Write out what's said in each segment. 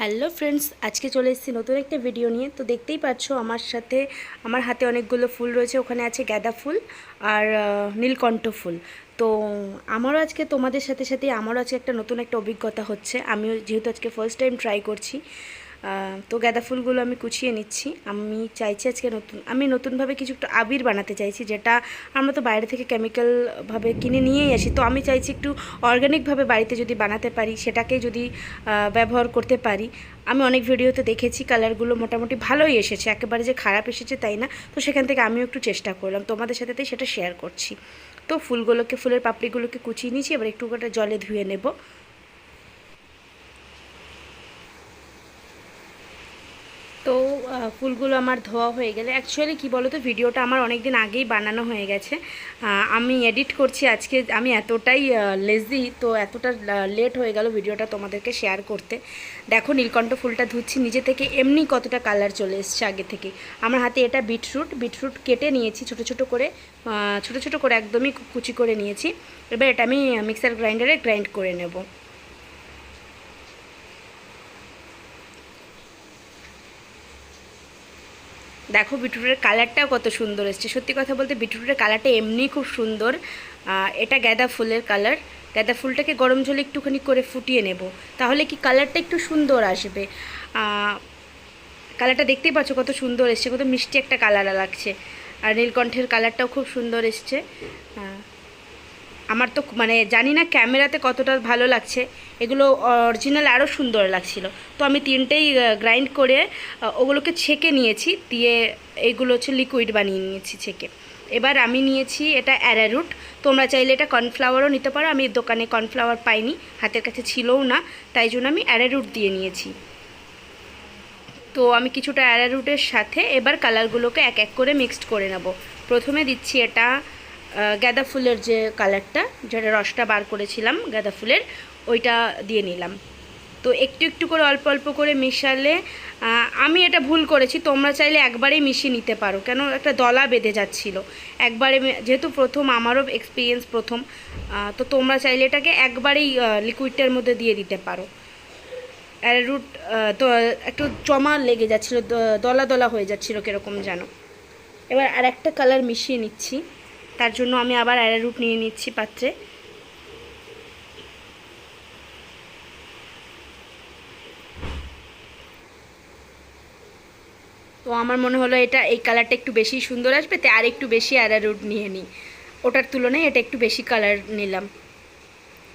Hello friends, আজকে চলে এসেছি নতুন একটা ভিডিও নিয়ে। তো দেখতেই পাচ্ছ আমার সাথে, আমার হাতে অনেকগুলো ফুল রয়েছে, ওখানে আছে গাঁদা ফুল আর নীলকণ্ঠ ফুল। তো আমারও আজকে তোমাদের সাথে সাথে আমারও আজকে একটা নতুন একটা অভিজ্ঞতা হচ্ছে। আমিও যেহেতু আজকে ফার্স্ট টাইম ট্রাই করছি তো গাঁদা ফুলগুলো আমি কুচিয়ে নিচ্ছি। আমি চাইছি আজকে নতুন, আমি নতুনভাবে কিছু একটা আবির বানাতে চাইছি, যেটা আমরা তো বাইরে থেকে কেমিক্যালভাবে কিনে নিয়েই আসি। তো আমি চাইছি একটু অর্গ্যানিকভাবে বাড়িতে যদি বানাতে পারি, সেটাকে যদি ব্যবহার করতে পারি। আমি অনেক ভিডিওতে দেখেছি কালারগুলো মোটামুটি ভালোই এসেছে, একেবারে যে খারাপ এসেছে তাই না। তো সেখান থেকে আমিও একটু চেষ্টা করলাম, তোমাদের সাথে সেটা শেয়ার করছি। তো ফুলগুলোকে, ফুলের পাপড়িগুলোকে কুচিয়ে নিয়েছি, এবার একটু ওটা জলে ধুয়ে নেব তো আহ, ফুলগুলো আমার ধোয়া হয়ে গেলে অ্যাকচুয়ালি কি বলো তো ভিডিওটা আমার অনেক দিন আগেই বানানো হয়ে গেছে। আমি এডিট করছি আজকে, আমি এতটাই লেজি তো এতটা লেট হয়ে গেল ভিডিওটা তোমাদেরকে শেয়ার করতে। দেখো নীলকণ্ঠ ফুলটা ধুচ্ছি, নিজে থেকে এমনি কতটা কালার চলে এসছে আগে থেকে। আমার হাতে এটা বিটরুট বিটরুট কেটে নিয়েছি ছোট ছোট করে ছোট ছোট করে একদমই কুচি করে নিয়েছি। এবার এটা আমি মিক্সার গ্রাইন্ডারে গ্রাইন্ড করে নেব। দেখো বিটরুটের কালারটাও কত সুন্দর এসছে। সত্যি কথা বলতে বিটরুটের কালারটা এমনি খুব সুন্দর। এটা গাঁদা ফুলের কালার। গাঁদা ফুলটাকে গরম জলে একটুখানি করে ফুটিয়ে নেব। তাহলে কি কালারটা একটু সুন্দর আসবে? কালারটা দেখতেই পাচ্ছ কত সুন্দর এসছে, কত মিষ্টি একটা কালার লাগছে। আর নীলকণ্ঠের কালারটাও খুব সুন্দর এসছে। আমার তো মানে জানি না ক্যামেরাতে কতটা ভালো লাগছে। এগুলো অরিজিনাল আরও সুন্দর লাগছিল। তো আমি তিনটেই গ্রাইন্ড করে ওগুলোকে ছেঁকে নিয়েছি। দিয়ে এগুলো হচ্ছে লিকুইড বানিয়ে নিয়েছি ছেঁকে। এবার আমি নিয়েছি এটা অ্যারারুট তোমরা চাইলে এটা কর্নফ্লাওয়ারও নিতে পারো। আমি দোকানে কর্নফ্লাওয়ার পাইনি। হাতের কাছে ছিলও না। তাই জন্য আমি অ্যারারুট দিয়ে নিয়েছি। তো আমি কিছুটা অ্যারারুটের সাথে এবার কালারগুলোকে এক এক করে মিক্সড করে নেব। প্রথমে দিচ্ছি এটা গাঁদা ফুলের যে কালারটা, যেটা রসটা বার করেছিলাম গাঁদা ফুলের, ওইটা দিয়ে নিলাম। তো একটু একটু করে অল্প অল্প করে মেশালে আমি এটা ভুল করেছি, তোমরা চাইলে একবারেই মিশিয়ে নিতে পারো। কেন? একটা দলা বেঁধে যাচ্ছিল। একবারে যেহেতু প্রথম, আমারও এক্সপিরিয়েন্স প্রথম তো তোমরা চাইলে এটাকে একবারেই লিকুইডটার মধ্যে দিয়ে দিতে পারো। অ্যারোরুট তো, একটু জমা লেগে যাচ্ছিল দলা দলা হয়ে যাচ্ছিল, কীরকম যেন। এবার আর একটা কালার মিশিয়ে নিচ্ছি। তার জন্য আমি আবার অ্যারোরুট নিয়ে নিচ্ছি পাত্রে। তো আমার মনে হলো এটা এই কালারটা একটু বেশি সুন্দর আসবে, তাই আর একটু বেশি অ্যারারুট নিয়ে নিই। ওটার তুলনায় এটা একটু বেশি কালার নিলাম।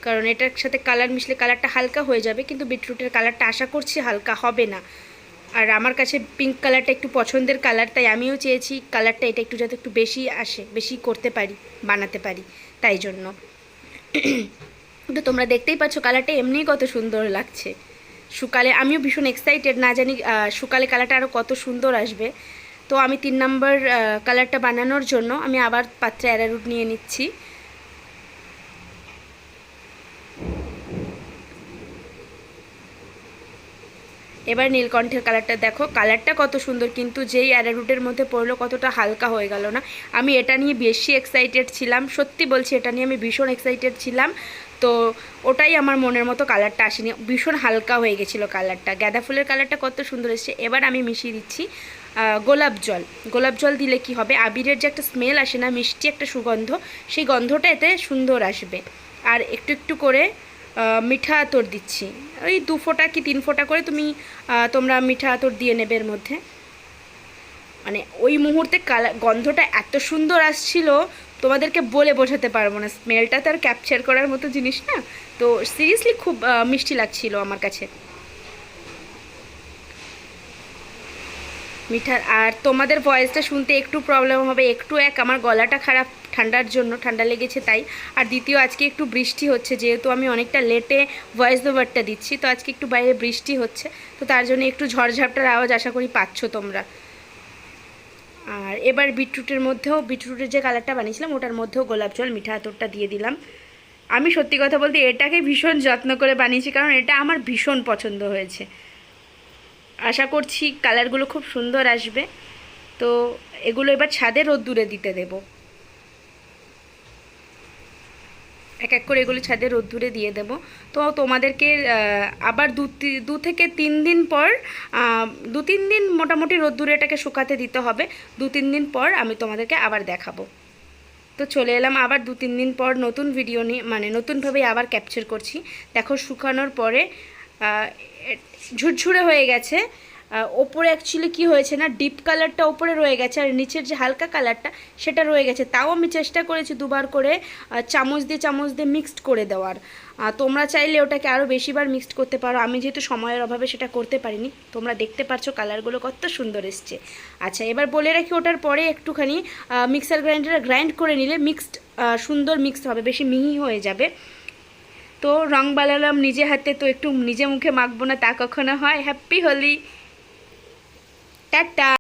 কারণ এটার সাথে কালার মিশলে কালারটা হালকা হয়ে যাবে, কিন্তু বিটরুটের কালারটা আশা করছি হালকা হবে না। আর আমার কাছে পিঙ্ক কালারটা একটু পছন্দের কালার তাই আমিও চেয়েছি কালারটা এটা একটু যাতে একটু বেশি আসে, বেশি করতে পারি, বানাতে পারি, তাই জন্য। তো তোমরা দেখতেই পাচ্ছ কালারটা এমনিই কত সুন্দর লাগছে। শুকালে আমিও ভীষণ এক্সাইটেড না জানি শুকালে কালারটা আরও কত সুন্দর আসবে। তো আমি তিন নম্বর কালারটা বানানোর জন্য আমি আবার পাত্রে অ্যারারুট নিয়ে নিচ্ছি। এবার নীলকণ্ঠের কালারটা দেখো। কালারটা কত সুন্দর, কিন্তু যেই অ্যারারুটের মধ্যে পড়ল কতটা হালকা হয়ে গেল না। আমি এটা নিয়ে বেশি এক্সাইটেড ছিলাম, সত্যি বলছি এটা নিয়ে আমি ভীষণ এক্সাইটেড ছিলাম। তো ওটাই আমার মনের মতো কালারটা আসেনি, ভীষণ হালকা হয়ে গেছিল কালারটা গাঁদা ফুলের কালারটা কত সুন্দর এসছে। এবার আমি মিশিয়ে দিচ্ছি গোলাপ জল। গোলাপ জল দিলে কি হবে? আবিরের যে একটা স্মেল আসে না, মিষ্টি একটা সুগন্ধ, সেই গন্ধটা এতে সুন্দর আসবে। আর একটু একটু করে মিঠা আতর দিচ্ছি। ওই দু ফোঁটা কি তিন ফোঁটা করে তুমি তোমরা মিঠা আতর দিয়ে নেবে এর মধ্যে। মানে ওই মুহূর্তে কালার গন্ধটা এত সুন্দর আসছিল, তোমাদেরকে বলে বোঝাতে পারব না। স্মেলটা তো আর ক্যাপচার করার মতো জিনিস না। তো সিরিয়াসলি খুব মিষ্টি লাগছিল আমার কাছে। মিঠার, আর তোমাদের ভয়েসটা শুনতে একটু প্রবলেম হবে, একটু এক, আমার গলাটা খারাপ ঠান্ডার জন্য, ঠান্ডা লেগেছে তাই। আর দ্বিতীয়, আজকে একটু বৃষ্টি হচ্ছে, যেহেতু আমি অনেকটা লেটে ভয়েস ওভারটা দিচ্ছি, তো আজকে একটু বাইরে বৃষ্টি হচ্ছে, তো তার জন্য একটু ঝড়ঝাপটার আওয়াজ আশা করি পাচ্ছ তোমরা। আর এবার বিটরুটের মধ্যেও, বিটরুটের যে কালারটা বানিয়েছিলাম, ওটার মধ্যেও গোলাপ জল, মিঠা আতরটা দিয়ে দিলাম। আমি সত্যি কথা বলতে, এটাকে ভীষণ যত্ন করে বানিয়েছি, কারণ এটা আমার ভীষণ পছন্দ হয়েছে। আশা করছি কালারগুলো খুব সুন্দর আসবে। তো এগুলো এবার ছাদে রোদ্দুরে দিতে দেব। এক এক করে এগুলো ছাদে রোদ্দুরে দিয়ে দেব। তো তোমাদেরকে আবার দু দু থেকে তিন দিন পর দু তিন দিন মোটামুটি রোদ্দুরে এটাকে শুকাতে দিতে হবে। দু তিন দিন পর আমি তোমাদেরকে আবার দেখাবো। তো চলে এলাম আবার দু তিন দিন পর নতুন ভিডিও নিয়ে মানে নতুনভাবে আবার ক্যাপচার করছি। দেখো শুকানোর পরে ঝুরঝুরে হয়ে গেছে। ওপরে অ্যাকচুয়ালি কি হয়েছে না ডিপ কালারটা ওপরে রয়ে গেছে আর নিচের যে হালকা কালারটা সেটা রয়ে গেছে। তাও আমি চেষ্টা করেছি দুবার করে চামচ দিয়ে চামচ দিয়ে মিক্সড করে দেওয়ার। তোমরা চাইলে ওটাকে আরও বেশিবার মিক্সড করতে পারো। আমি যেহেতু সময়ের অভাবে সেটা করতে পারিনি, তোমরা দেখতে পারছ কালারগুলো কত সুন্দর এসছে। আচ্ছা এবার বলে রাখি ওটার পরে একটুখানি মিক্সার গ্রাইন্ডারে গ্রাইন্ড করে নিলে মিক্সড সুন্দর মিক্সড হবে, বেশি মিহি হয়ে যাবে। তো রং বালালাম, নিজে হাতে তো একটু নিজে মুখে মাখবো না, তা কখনো হয়? Happy Holi tata!